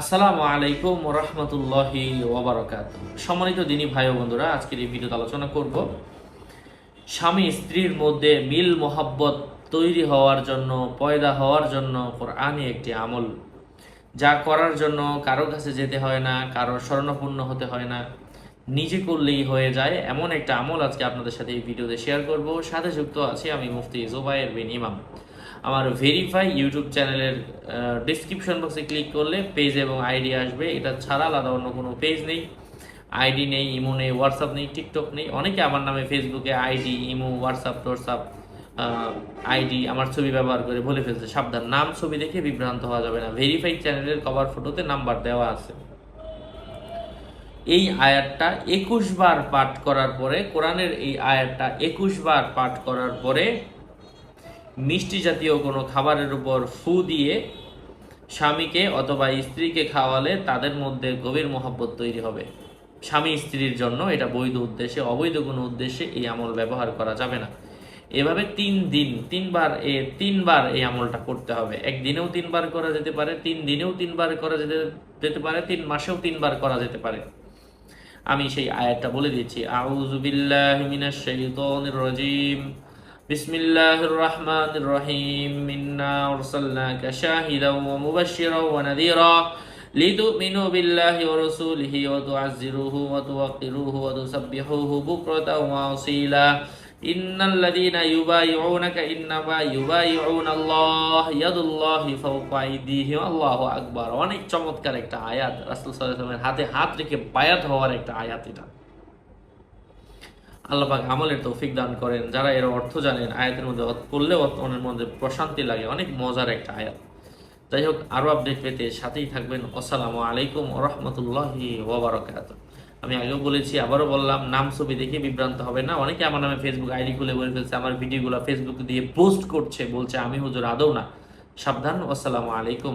আসসালামু আলাইকুম রহমতুল্লাহি ওবরাকাত। সম্মানিত দিনী ভাই ও বন্ধুরা, আজকের এই ভিডিওতে আলোচনা করব স্বামী স্ত্রীর মধ্যে মিল মোহাব্বত তৈরি হওয়ার জন্য, পয়দা হওয়ার জন্য কোরআনই একটি আমল। যা করার জন্য কারও কাছে যেতে হয় না, কারও স্মরণপূর্ণ হতে হয় না, নিজে করলেই হয়ে যায়। এমন একটা আমল আজকে আপনাদের সাথে এই ভিডিওতে শেয়ার করব। সাথে যুক্ত আছি আমি মুফতি জোবায়ের বিন ইমাম। আমার ভেরিফাই ইউটিউব চ্যানেলের ডিসক্রিপশন বক্সে ক্লিক করলে পেজ এবং আইডি আসবে। এটা ছাড়া আলাদা অন্য কোনো পেজ নেই। আইডি নেই ইমো নেই হোয়াটসঅ্যাপ নেই টিকটক নেই। অনেকে আমার নামে ফেসবুকে ID imo WhatsApp WhatsApp ID আমার ছবি ব্যবহার করে বলে ফেলছে। সাবধান, নাম, ছবি দেখে বিভ্রান্ত হওয়া যাবে না। ভেরিফাই চ্যানেলের কভার ফটোতে নাম্বার দেওয়া আছে। এই আয়াতটা একুশ বার পাঠ করার পরে, কোরআনের এই আয়াতটা একুশ বার পাঠ করার পরে মিষ্টি জাতীয় কোনো খাবারের উপর ফু দিয়ে স্বামীকে অথবা স্ত্রীকে খাওয়ালে তাদের মধ্যে গভীর মহব্বত তৈরি হবে। স্বামী স্ত্রীর জন্য এটা বৈধ উদ্দেশ্যে, অবৈধ কোনো উদ্দেশ্যে এই আমল ব্যবহার করা যাবে না। এভাবে তিন দিন, তিনবার এ, তিনবার এই আমলটা করতে হবে। একদিনেও তিনবার করা যেতে পারে, তিন দিনেও তিনবার করা যেতে যেতে পারে, তিন মাসেও তিনবার করা যেতে পারে। আমি সেই আয়াতটা বলে দিচ্ছি আউযু বিল্লাহি মিনাশ শাইতানির রাজিম। বিসমিল্লাহির রহমানির রহিম ইন্না আরসালনাকা শাহিদান ওয়া মুবাশশিরান ওয়া নাযীরা لتؤمنوا بالله ورسوله وتعزروه وتوقروه وتسبحوه بكرة وأصيلا إن الذين يبايعونك إنما يبايعون الله يد الله فوق أيديهم الله أكبر অনেক চমৎকার একটা আয়াত রাসূল সাল্লাল্লাহু আলাইহি ওয়াসাল্লামের হাতে হাত রেখে বায়াত হওয়ার একটা আয়াত এটা আল্লাহ পাক আমলের তৌফিক দান করেন। যারা এর অর্থ জানেন, আয়াতের মধ্যে পড়লে মনের মধ্যে প্রশান্তি লাগে। অনেক মজার একটা আয়াত। যাই হোক আরও আপডেট পেতে সাথেই থাকবেন। আসসালামু আলাইকুম রহমতুল্লাহি ওবরাকাত আমি আগেও বলেছি, আবারও বললাম, নাম ছবি দেখে বিভ্রান্ত হবে না। অনেকে আমার নামে ফেসবুক আইডি খুলে বলে ফেলছে, আমার ভিডিওগুলো ফেসবুক দিয়ে পোস্ট করছে, বলছে, আমি হুজুর আদৌ না। সাবধান, আসসালামু আলাইকুম।